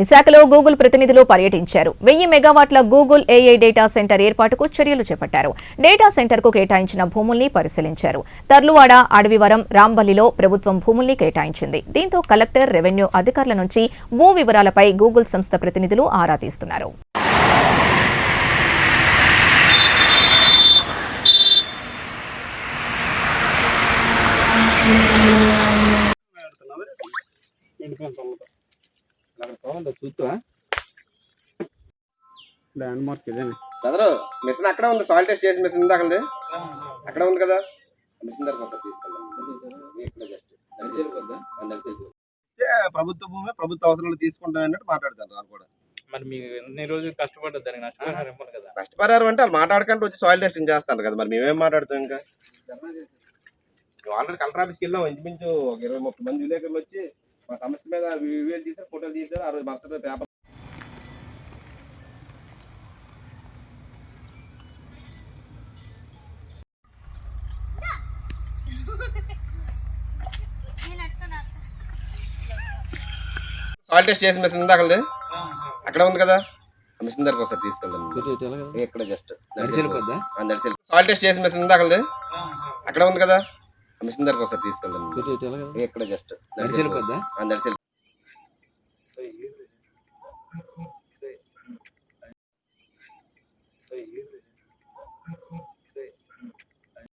విశాఖలో గూగుల్ ప్రతినిధులు పర్యటించారు. వెయ్యి మెగావాట్ల గూగుల్ ఏఐ డేటా సెంటర్ ఏర్పాటుకు చర్యలు చేపట్టారు. డేటా సెంటర్కు కేటాయించిన భూముల్ని పరిశీలించారు. తర్లువాడ అడవివరం రాంబల్లిలో ప్రభుత్వం భూముల్ని కేటాయించింది. దీంతో కలెక్టర్ రెవెన్యూ అధికారుల నుంచి భూ వివరాలపై గూగుల్ సంస్థ ప్రతినిధులు ఆరా తీస్తున్నారు. చూస్తా ఇదే బ్రదర్ మిషన్ అక్కడే ఉంది సాయిల్ టెస్ట్ చేసిన మిషన్ ఇందాక అక్కడే ఉంది కదా? మిషన్ దగ్గర. ఏ, ప్రభుత్వ భూమి ప్రభుత్వ అవసరాలు తీసుకుంటుంది అన్నట్టు మాట్లాడతాను వాళ్ళు కూడా. మరి మీరు ఎన్ని రోజులు కష్టపడ్డది దానికి నష్టపరిహారం ఇవ్వాలి కదా. నష్టపరిహారం అంటే వాళ్ళు మాట్లాడకంటే వచ్చి సాయిల్ టెస్టింగ్ చేస్తారు కదా మరి మేమేం మాట్లాడుతాం ఇంకా? ఆల్రెడీ కలెక్టర్ ఆఫీస్కి వెళ్ళాం ఇంచుమించు ఒక ఇరవై ముప్పై మంది విలేకరులు వచ్చి మా సమస్య మరుసటి పేపర్ సాయిల్ టెస్ట్ చేసిన మిషన్ ఇందాకలది అక్కడ ఉంది కదా? ఆ మిషన్ దగ్గర ఒకసారి తీసుకెళ్దాం. ఇక్కడ జస్ట్ సాయిల్ టెస్ట్ చేసిన మిషన్ ఇందాకలది అక్కడ ఉంది కదా? ఆ మిషన్ దగ్గర ఒకసారి తీసుకెళ్దాం. ఇక్కడ జస్ట్ నడిచి